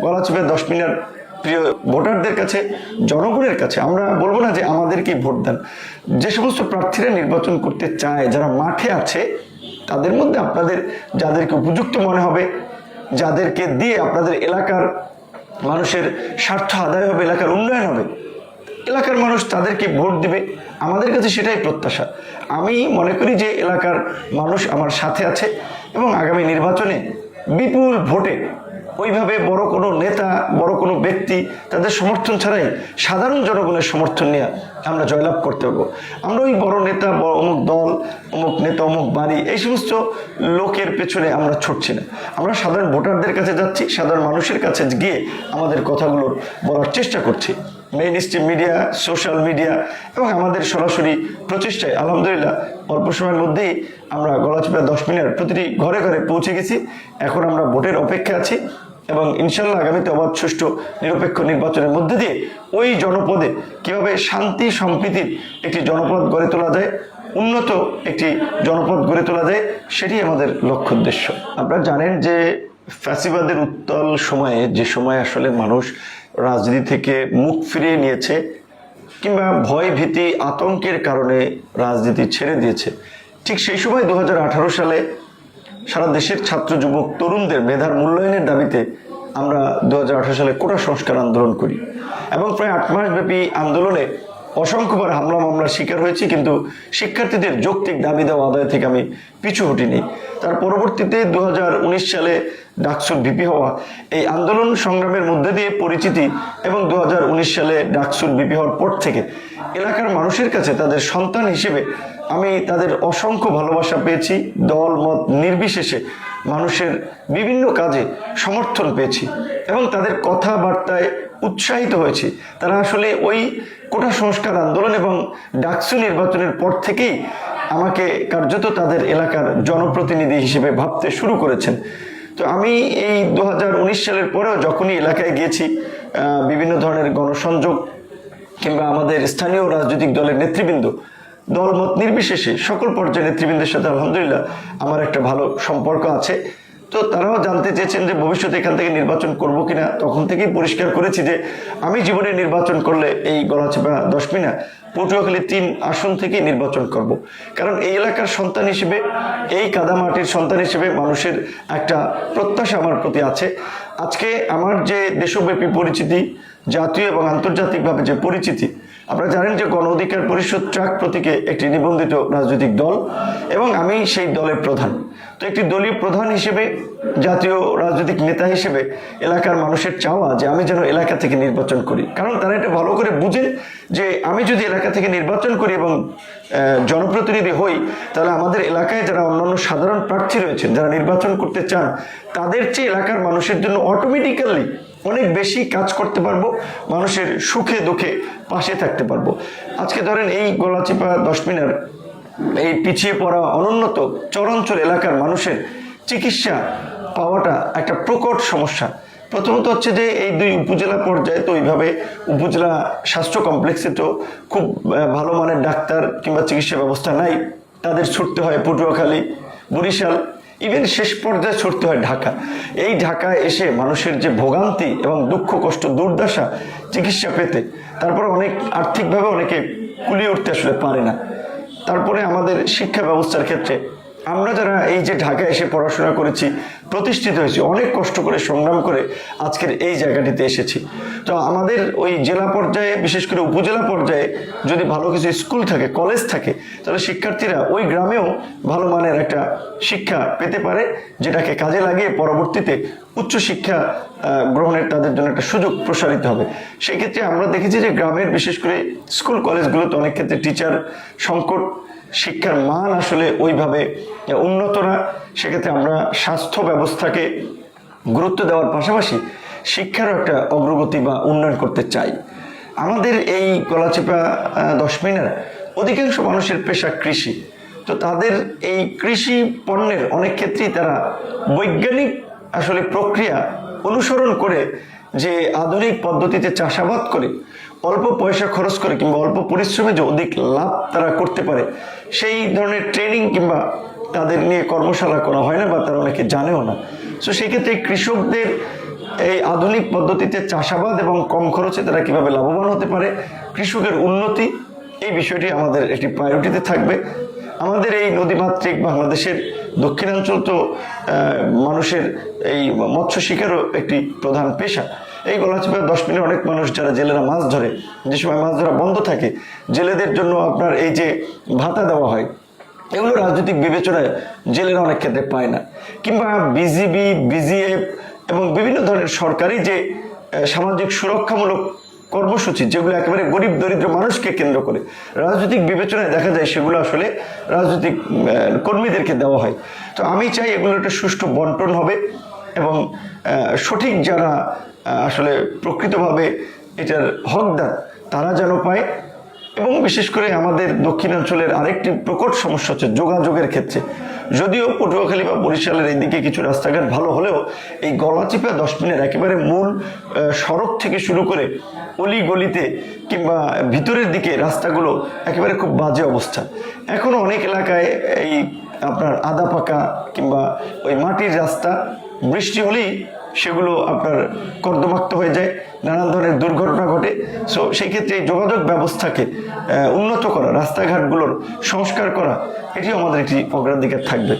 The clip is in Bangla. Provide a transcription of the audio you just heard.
গলাচিপা দশ মিনার প্রিয় ভোটারদের কাছে, জনগণের কাছে। আমরা বলব না যে আমাদেরকেই ভোট দেন। যে সমস্ত প্রার্থীরা নির্বাচন করতে চায়, যারা মাঠে আছে, তাদের মধ্যে আপনাদের যাদেরকে উপযুক্ত মনে হবে, যাদেরকে দিয়ে আপনাদের এলাকার মানুষের স্বার্থ আদায় হবে, এলাকার উন্নয়ন হবে, এলাকার মানুষ তাদেরকে ভোট দিবে। আমাদের কাছে সেটাই প্রত্যাশা। আমি মনে করি যে এলাকার মানুষ আমার সাথে আছে এবং আগামী নির্বাচনে বিপুল ভোটে ওইভাবে বড় কোনো নেতা, বড় কোনো ব্যক্তি তাদের সমর্থন ছাড়াই সাধারণ জনগণের সমর্থন নিয়ে আমরা জয়লাভ করতে পারব। আমরা ওই বড় নেতা অমুক দল, অমুক নেতা, অমুক বাড়ি, এই সমস্ত লোকের পেছনে আমরা ছুটছি না। আমরা সাধারণ ভোটারদের কাছে যাচ্ছি, সাধারণ মানুষের কাছে গিয়ে আমাদের কথাগুলো বলার চেষ্টা করছি। Mainstream media, social media এবং আমাদের সরাসরি প্রচেষ্টায়, আলহামদুলিল্লাহ, অল্প সময়ের মধ্যেই আমরা গলাচিপা দশ মিনিট প্রতিটি ঘরে ঘরে পৌঁছে গেছি। এখন আমরা ভোটের অপেক্ষা আছি। এবং ইনশাল্লাহ আগামীতে অবাধ সুষ্ঠু নিরপেক্ষ নির্বাচনের মধ্যে দিয়ে ওই জনপদে কীভাবে শান্তি সম্প্রীতির একটি জনপদ গড়ে তোলা যায়, উন্নত একটি জনপদ গড়ে তোলা যায়, সেটি আমাদের লক্ষ্য উদ্দেশ্য। আপনারা জানেন যে ফ্যাসিবাদের উত্তল সময়ে, যে সময় আসলে মানুষ রাজনীতি থেকে মুখ ফিরিয়ে নিয়েছে কিংবা ভয় ভীতি, আতঙ্কের কারণে রাজনীতি ছেড়ে দিয়েছে, ঠিক সেই সময় দু হাজার আঠারো সালে সারা দেশের ছাত্র, যুবক, তরুণদের মেধার মূল্যায়নের দাবিতে আমরা দু হাজার আঠেরো সালে কোটা সংস্কার আন্দোলন করি। এবং প্রায় আট মাস ব্যাপী আন্দোলনে অসংখ্যবার হামলা মামলার শিকার হয়েছি, কিন্তু শিক্ষার্থীদের যৌক্তিক দাবি দেওয়া আদায় থেকে আমি পিছু হটিনি। তার পরবর্তীতে দু হাজার উনিশ সালে ডাকসুর ভিপি হওয়া এই আন্দোলন সংগ্রামের মধ্যে দিয়ে পরিচিতি এবং দু হাজার উনিশ সালে ডাকসুর ভিপি হওয়ার পর থেকে এলাকার মানুষের কাছে তাদের সন্তান হিসেবে আমি তাদের অসংখ্য ভালোবাসা পেয়েছি, দল, মত নির্বিশেষে মানুষের বিভিন্ন কাজে সমর্থন পেয়েছি এবং তাদের কথাবার্তায় উৎসাহিত হয়েছি। তারা আসলে ওই কোটা সংস্কার আন্দোলন এবং ডাকসু নির্বাচনের পর থেকেই আমাকে কার্যত তাদের এলাকার জনপ্রতিনিধি হিসেবে ভাবতে শুরু করেছেন। তো আমি এই দু হাজার উনিশ সালের পরেও যখনই এলাকায় গিয়েছি বিভিন্ন ধরনের গণসংযোগ কিংবা আমাদের স্থানীয় রাজনৈতিক দলের নেতৃবৃন্দ, দলমত নির্বিশেষে সকল পর্যায়ের নেতৃবৃন্দের সাথে আলহামদুলিল্লাহ আমার একটা ভালো সম্পর্ক আছে। তো তারাও জানতে চেয়েছেন যে ভবিষ্যতে এখান থেকে নির্বাচন করব কিনা। তখন থেকেই পরিষ্কার করেছি যে আমি জীবনে নির্বাচন করলে এই গলাচিপা দশমিনা পটুয়াখালী তিন আসন থেকে নির্বাচন করব। কারণ এই এলাকার সন্তান হিসেবে, এই কাদামাটির সন্তান হিসেবে মানুষের একটা প্রত্যাশা আমার প্রতি আছে আজকে আমার যে দেশব্যাপী পরিচিতি, জাতীয় এবং আন্তর্জাতিকভাবে যে পরিচিতি আপনারা জানেন যে গণ অধিকার পরিষদ ট্রাক প্রতীকে একটি নিবন্ধিত রাজনৈতিক দল এবং আমি সেই দলের প্রধান। তো একটি দলীয় প্রধান হিসেবে, জাতীয় রাজনৈতিক নেতা হিসেবে এলাকার মানুষের চাওয়া যে আমি যেন এলাকা থেকে নির্বাচন করি। কারণ তারা এটা ভালো করে বুঝে যে আমি যদি এলাকা থেকে নির্বাচন করি এবং জনপ্রতিনিধি হই, তাহলে আমাদের এলাকায় যারা অন্যান্য সাধারণ প্রার্থী রয়েছেন, যারা নির্বাচন করতে চান, তাদের চেয়ে এলাকার মানুষের জন্য অটোমেটিক্যালি অনেক বেশি কাজ করতে পারব, মানুষের সুখে দুঃখে পাশে থাকতে পারব। আজকে ধরেন এই গলাচিপা দশ মিনার এই পিছিয়ে পড়া অনুন্নত চরাঞ্চল এলাকার মানুষের চিকিৎসা পাওয়াটা একটা প্রকট সমস্যা। প্রথমত হচ্ছে যে এই দুই উপজেলা পর্যায়ে তো ওইভাবে উপজেলা স্বাস্থ্য কমপ্লেক্সে তো খুব ভালো মানের ডাক্তার কিংবা চিকিৎসা ব্যবস্থা নাই। তাদের ছুটতে হয় পটুয়াখালী, বরিশাল ইভেন শেষ পর্যায়ে ছুটতে হয় ঢাকা। এই ঢাকায় এসে মানুষের যে ভোগান্তি এবং দুঃখ, কষ্ট, দুর্দশা চিকিৎসা পেতে, তারপর অনেক আর্থিকভাবে অনেকে কুলিয়ে উঠতে আসলে পারে না। তারপরে আমাদের শিক্ষা ব্যবস্থার ক্ষেত্রে আমরা যারা এই যে ঢাকায় এসে পড়াশোনা করেছি, প্রতিষ্ঠিত হয়েছি, অনেক কষ্ট করে, সংগ্রাম করে আজকের এই জায়গাটিতে এসেছি। তো আমাদের ওই জেলা পর্যায়ে, বিশেষ করে উপজেলা পর্যায়ে যদি ভালো কিছু স্কুল থাকে, কলেজ থাকে, তাহলে শিক্ষার্থীরা ওই গ্রামেও ভালো মানের একটা শিক্ষা পেতে পারে, যেটাকে কাজে লাগিয়ে পরবর্তীতে উচ্চশিক্ষা গ্রহণের তাদের জন্য একটা সুযোগ প্রসারিত হবে। সেক্ষেত্রে আমরা দেখেছি যে গ্রামের বিশেষ করে স্কুল, কলেজগুলোতে অনেক ক্ষেত্রে টিচার সংকট শিক্ষার মান আসলে ওইভাবে উন্নত না। সেক্ষেত্রে আমরা স্বাস্থ্য ব্যবস্থাকে গুরুত্ব দেওয়ার পাশাপাশি শিক্ষারও একটা অগ্রগতি বা উন্নয়ন করতে চাই। আমাদের এই গলাচিপা দশ মিনার অধিকাংশ মানুষের পেশা কৃষি। তো তাদের এই কৃষি পণ্যের অনেক ক্ষেত্রেই তারা বৈজ্ঞানিক আসলে প্রক্রিয়া অনুসরণ করে যে আধুনিক পদ্ধতিতে চাষাবাদ করে অল্প পয়সা খরচ করে কিংবা অল্প পরিশ্রমে যে অধিক লাভ তারা করতে পারে, সেই ধরনের ট্রেনিং কিংবা তাদের নিয়ে কর্মশালা করা হয় না বা তারা অনেকে জানেও না। তো সেই ক্ষেত্রে কৃষকদের এই আধুনিক পদ্ধতিতে চাষাবাদ এবং কম খরচে তারা কীভাবে লাভবান হতে পারে, কৃষকের উন্নতি, এই বিষয়টি আমাদের একটি প্রায়োরিটিতে থাকবে। আমাদের এই নদীমাতৃক বাংলাদেশের দক্ষিণাঞ্চল তো মানুষের এই মৎস্য শিকারও একটি প্রধান পেশা। এই গলাচিপা দশ মিনিট অনেক মানুষ যারা জেলেরা মাছ ধরে, যে সময় মাছ ধরা বন্ধ থাকে, জেলেদের জন্য আপনার এই যে ভাতা দেওয়া হয়, এগুলো রাজনৈতিক বিবেচনায় জেলেরা অনেক ক্ষেত্রে পায় না। কিংবা বিজিবি, বিজিএফ এবং বিভিন্ন ধরনের সরকারি যে সামাজিক সুরক্ষামূলক কর্মসূচি, যেগুলো একেবারে গরিব, দরিদ্র মানুষকে কেন্দ্র করে, রাজনৈতিক বিবেচনায় দেখা যায় সেগুলো আসলে রাজনৈতিক কর্মীদেরকে দেওয়া হয়। তো আমি চাই এগুলো একটা সুষ্ঠু বন্টন হবে এবং সঠিক যারা আসলে প্রকৃতভাবে এটার হকদার, তারা যেন পায়। এবং বিশেষ করে আমাদের দক্ষিণাঞ্চলের আরেকটি প্রকট সমস্যা হচ্ছে যোগাযোগের ক্ষেত্রে। যদিও পটুয়াখালী বা বরিশালের এইদিকে কিছু রাস্তাঘাট ভালো হলেও এই গলাচিপা দশ মিনিট একেবারে মূল সড়ক থেকে শুরু করে অলি গলিতে কিংবা ভিতরের দিকে রাস্তাগুলো একেবারে খুব বাজে অবস্থা। এখনও অনেক এলাকায় এই আপনার আদা পাকা কিংবা ওই মাটির রাস্তা, বৃষ্টি হলেই সেগুলো আপনার কর্দমাক্ত হয়ে যায়, নানান ধরনের দুর্ঘটনা ঘটে। সো সেই ক্ষেত্রে এই যোগাযোগ ব্যবস্থাকে উন্নত করা, রাস্তাঘাটগুলোর সংস্কার করা, এটিও আমাদের একটি অগ্রাধিকার থাকবে।